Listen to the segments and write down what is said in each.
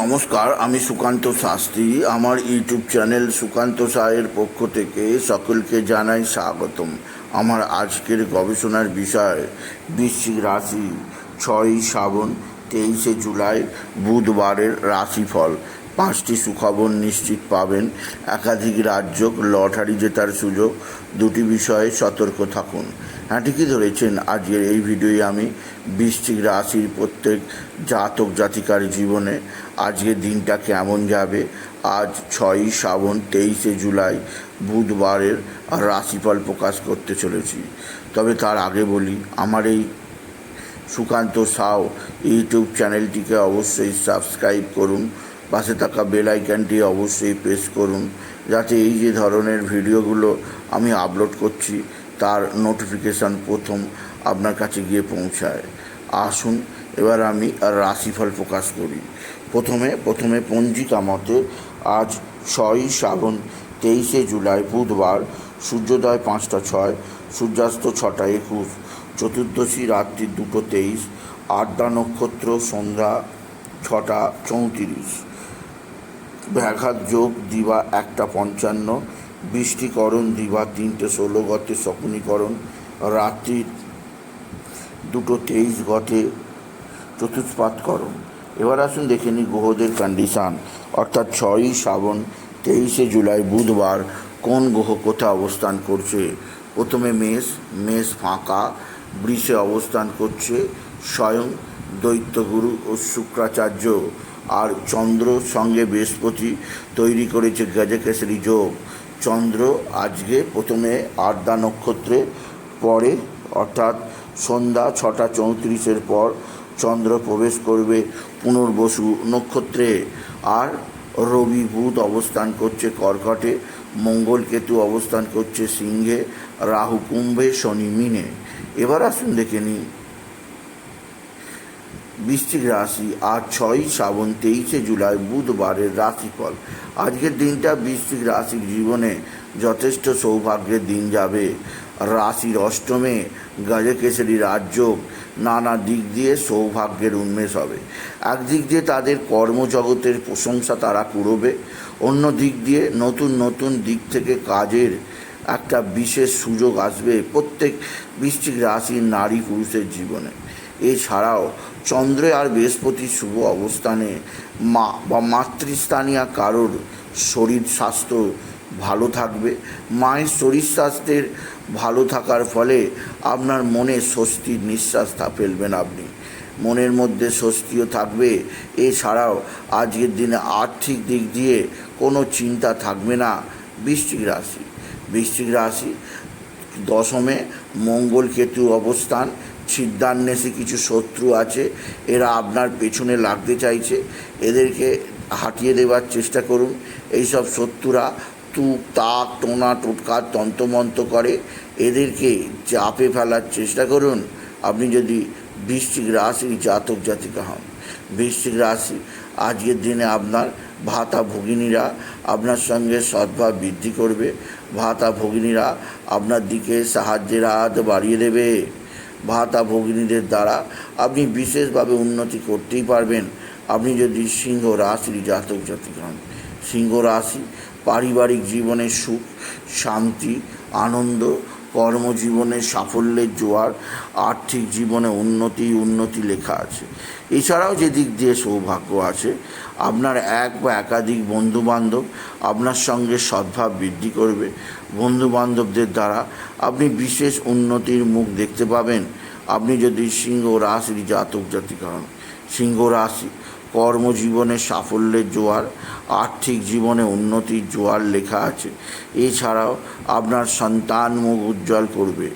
নমস্কার, আমি সুকান্ত শাস্ত্রী। আমার ইউটিউব চ্যানেল সুকান্ত সায়ের পক্ষ থেকে সকলকে জানাই স্বাগতম। আমার আজকের গবেষণার বিষয়, বৃশ্চিক রাশি, ছয়ই শ্রাবণ, তেইশে জুলাই, বুধবারের রাশিফল। পাঁচটি সুখবর নিশ্চিত পাবেন। একাধিক রাজ্য লটারি জেতার সুযোগ। দুটি বিষয়ে সতর্ক থাকুন। হ্যাঁ ঠিকই ধরেছেন, আজকের এই ভিডিওয়ে আমি বৃশ্চিক রাশির প্রত্যেক জাতক জাতিকার জীবনে আজকের দিনটা কেমন যাবে। আজ ছয়ই শ্রাবণ, তেইশে জুলাই, বুধবারের রাশিফল প্রকাশ করতে চলেছি। তবে তার আগে বলি, আমার এই সুকান্ত সাউ ইউটিউব চ্যানেলটিকে অবশ্যই সাবস্ক্রাইব করুন। পাশে থাকা বেল আইকনটি অবশ্যই প্রেস করুন, যাতে এই যে ধরনের ভিডিওগুলো আমি আপলোড করছি, তার নোটিফিকেশান প্রথম আপনার কাছে গিয়ে পৌঁছায়। আসুন, এবার আমি রাশিফল প্রকাশ করি। প্রথমে প্রথমে পঞ্জিকা মতে আজ ছয়ই শ্রাবণ তেইশে জুলাই বুধবার, সূর্যোদয় পাঁচটা ছয়, সূর্যাস্ত ছটা একুশ, চতুর্দশী রাত্রি দুটো তেইশ, আড্ডা নক্ষত্র সন্ধ্যা ছটা চৌত্রিশ। ব্যাঘাত যোগ, দিবা একটা পঞ্চান্ন বৃষ্টিকরণ দিবা তিনটে ষোলো গতে শকুনীকরণ, রাত্রি দুটো তেইশ গতে চতুষ্পাতকরণ এবার আসুন দেখে নিই গ্রহদের কন্ডিশান অর্থাৎ ছয়ই শ্রাবণ, তেইশে জুলাই বুধবার কোন গ্রহ কোথায় অবস্থান করছে? প্রথমে মেষ মেষ ফাঁকা, বৃষে অবস্থান করছে স্বয়ং দৈত্যগুরু ও শুক্রাচার্য। আর চন্দ্র সঙ্গে বৃহস্পতি তৈরি করেছে গজকেশরী যোগ। চন্দ্র আজকে প্রথমে আড্ডা নক্ষত্রে পরে অর্থাৎ সন্ধ্যা ছটা চৌত্রিশের পর চন্দ্র প্রবেশ করবে পুনর্বসু নক্ষত্রে। আর রবি বুধ অবস্থান করছে কর্কটে, মঙ্গল কেতু অবস্থান করছে সিংহে, রাহু কুম্ভে, শনি মিনে। এবার আসুন দেখে নিই। বৃশ্চিক রাশি আজ ছয়ই শ্রাবণ, তেইশে জুলাই বুধবারের রাশিফল। আজকের দিনটা বৃশ্চিক রাশির জীবনে যথেষ্ট সৌভাগ্যের দিন যাবে। রাশির অষ্টমে গজকেশরী রাজযোগ নানা দিক দিয়ে সৌভাগ্যের উন্মেষ হবে। একদিক দিয়ে তাদের কর্মজগতের প্রশংসা তারা কুড়বে, অন্য দিক দিয়ে নতুন নতুন দিক থেকে কাজের একটা বিশেষ সুযোগ আসবে প্রত্যেক বৃশ্চিক রাশির নারী পুরুষের জীবনে। এছাড়াও চন্দ্র আর বৃহস্পতির শুভ অবস্থানে মা বা মাতৃস্থানীয় কারোর শরীর স্বাস্থ্য ভালো থাকবে। মায়ের শরীর স্বাস্থ্যের ভালো থাকার ফলে আপনার মনে স্বস্তির নিঃশ্বাস ফেলবেন আপনি। মনের মধ্যে স্বস্তিও থাকবে। এছাড়াও আজকের দিনে আর্থিক দিক দিয়ে কোনো চিন্তা থাকবে না। বৃশ্চিক রাশি। বৃশ্চিক রাশি দশমে মঙ্গল কেতু অবস্থান। ছিদ্রান্বেষে কিছু শত্রু আছে, এরা আপনার পেছনে লাগতে চাইছে। এদেরকে হাঁটিয়ে দেওয়ার চেষ্টা করুন। এইসব শত্রুরা তুক তাক, টোনা, টোটকা তন্তমন্ত করে এদেরকে চাপে ফেলার চেষ্টা করুন। আপনি যদি বৃশ্চিক রাশির জাতক, জাতিকা হন, বৃশ্চিক রাশি, আজকের দিনে আপনার ভাতা ভগিনীরা আপনার সঙ্গে সদ্ভাব বৃদ্ধি করবে। ভাতা ভগিনীরা আপনার দিকে সাহায্যের হাত বাড়িয়ে দেবে। ভাতা ভগিনীদের দ্বারা আপনি বিশেষভাবে উন্নতি করতেই পারবেন। আপনি যদি সিংহ রাশির জাতক জাতিক হন, সিংহ রাশি পারিবারিক জীবনের সুখ, শান্তি, আনন্দ কর্মজীবনে সাফল্যের জোয়ার, আর্থিক জীবনে উন্নতি উন্নতি লেখা আছে। এছাড়াও যে দিক দিয়ে সৌভাগ্য আছে, আপনার এক বা একাধিক বন্ধুবান্ধব আপনার সঙ্গে সদ্ভাব বৃদ্ধি করবে। বন্ধুবান্ধবদের দ্বারা আপনি বিশেষ উন্নতির মুখ দেখতে পাবেন। আপনি যদি সিংহ রাশির জাতক জাতিকা হন, সিংহ রাশি কর্মজীবনে সাফল্যের জোয়ার, আর্থিক জীবনে উন্নতির জোয়ার লেখা আছে। এছাড়াও আপনার সন্তান মুখ উজ্জ্বল করবে।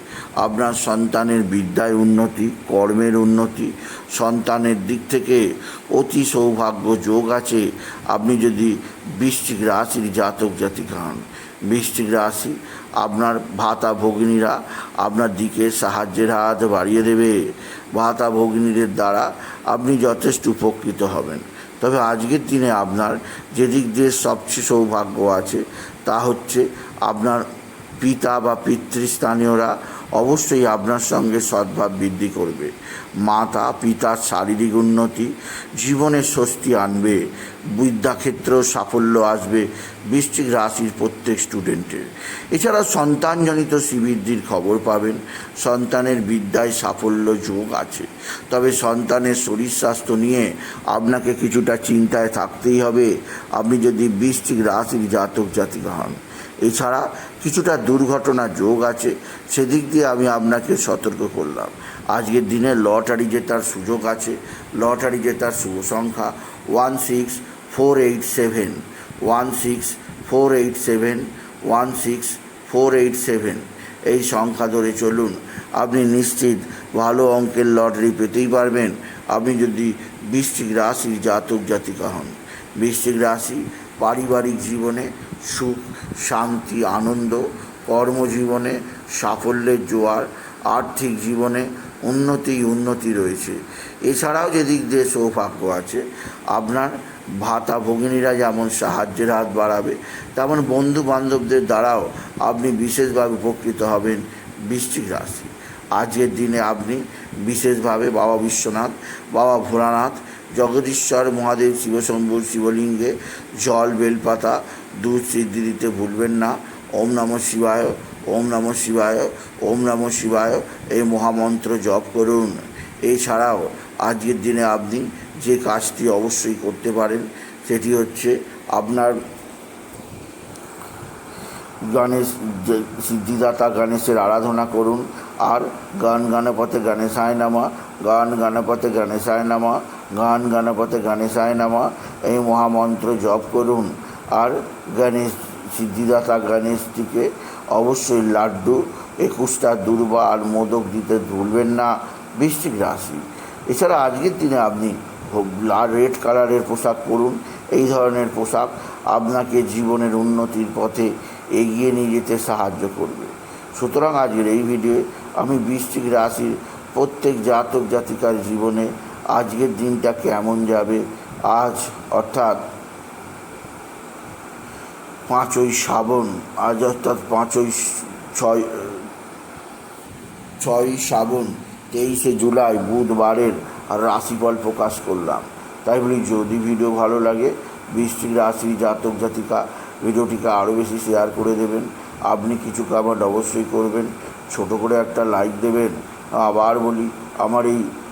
আপনার সন্তানের বিদ্যায় উন্নতি, কর্মের উন্নতি, সন্তানের দিক থেকে অতি সৌভাগ্য যোগ আছে। আপনি যদি বৃশ্চিক রাশির জাতক জাতিকা হন বৃশ্চিক রাশি, আপনার ভাতা ভগিনীরা আপনার দিকে সাহায্যের হাত বাড়িয়ে দেবে। ভাতা ভগিনীদের দ্বারা আপনি যথেষ্ট উপকৃত হবেন। তবে আজকের দিনে আপনার যেদিক দিয়ে সবচেয়ে সৌভাগ্য আছে, তা হচ্ছে আপনার পিতা বা পিতৃস্থানীয়রা অবশ্যই আপনার সঙ্গে সদ্ভাব বৃদ্ধি করবে। মাতা, পিতার শারীরিক উন্নতি জীবনের স্বস্তি আনবে বিদ্যাক্ষেত্র সাফল্য আসবে বৃষ্টিক রাশির প্রত্যেক স্টুডেন্টের। এছাড়া সন্তানজনিত শ্রীবৃদ্ধির খবর পাবেন। সন্তানের বিদ্যায় সাফল্য যোগ আছে। তবে সন্তানের শরীর স্বাস্থ্য নিয়ে আপনাকে কিছুটা চিন্তায় থাকতেই হবে। আপনি যদি বৃষ্টিক রাশির জাতক জাতিকা হন এছাড়া কিছুটা দুর্ঘটনা যোগ আছে, সেদিক দিয়ে আমি আপনাকে সতর্ক করলাম। আজকের দিনে লটারি জেতার সুযোগ আছে, লটারি জেতার শুভ সংখ্যা one six four eight seven, one six four eight seven, one six four eight seven. এই সংখ্যা ধরে চলুন, আপনি নিশ্চিত ভালো অঙ্কের লটারি পেতেই পারবেন। আপনি যদি বৃশ্চিক রাশির জাতক জাতিকা হন, বৃশ্চিক রাশি পারিবারিক জীবনে সুখ, শান্তি, আনন্দ, কর্মজীবনে সাফল্যের জোয়ার, আর্থিক জীবনে উন্নতি উন্নতি রয়েছে। এছাড়াও যেদিক দিয়ে সৌভাগ্য আছে, আপনার ভাতা ভগিনীরা যেমন সাহায্যের হাত বাড়াবে, তেমন বন্ধু বান্ধবদের দ্বারাও আপনি বিশেষভাবে উপকৃত হবেন বৃশ্চিক রাশি। আজকের দিনে আপনি বিশেষভাবে বাবা বিশ্বনাথ, বাবা ভোলানাথ জগদীশ্বর মহাদেব শিবশম্ভুর শিবলিঙ্গে জল বেলপাতা দুধ সিদ্ধি দিতে ভুলবেন না। ওম নম শিবায়, ওম নম শিবায়, ওম নম শিবায় এই মহামন্ত্র জপ করুন। এছাড়াও আজকের দিনে আপনি যে কাজটি অবশ্যই করতে পারেন, সেটি হচ্ছে আপনার গণেশ সিদ্ধিদাতা গণেশের আরাধনা করুন। আর গান, গানপথে গণেশায় নামা, গান, গানপথে গণেশায় নামা গান, গানপথে গণেশায় নামা এই মহামন্ত্র জপ করুন। আর গণেশ, সিদ্ধিদাতা গণেশটিকে অবশ্যই লাড্ডু, একুশটা দুর্বা আর মোদক দিতে ভুলবেন না। বৃষ্টিক রাশি। এছাড়া আজকের দিনে আপনি লাল রেড কালারের পোশাক পরুন। এই ধরনের পোশাক আপনাকে জীবনের উন্নতির পথে এগিয়ে নিয়ে যেতে সাহায্য করবে। সুতরাং আজকের এই ভিডিওয়ে আমি বৃষ্টিক রাশির প্রত্যেক জাতক জাতিকার জীবনে আজকের দিনটা কেমন যাবে? আজ অর্থাৎ পাঁচই শ্রাবণ, আজ অর্থাৎ পাঁচই ছয় ছয়ই শ্রাবণ, তেইশে জুলাই, বুধবারের রাশিফল প্রকাশ করলাম। তাই বলি, যদি ভিডিও ভালো লাগে, বৃষ্টির রাশি, জাতক, জাতিকা, ভিডিওটিকে আরও বেশি শেয়ার করে দেবেন। আপনি কিছু কামান্ড অবশ্যই করবেন। ছোট করে একটা লাইক দেবেন। আবার বলি, আমার এই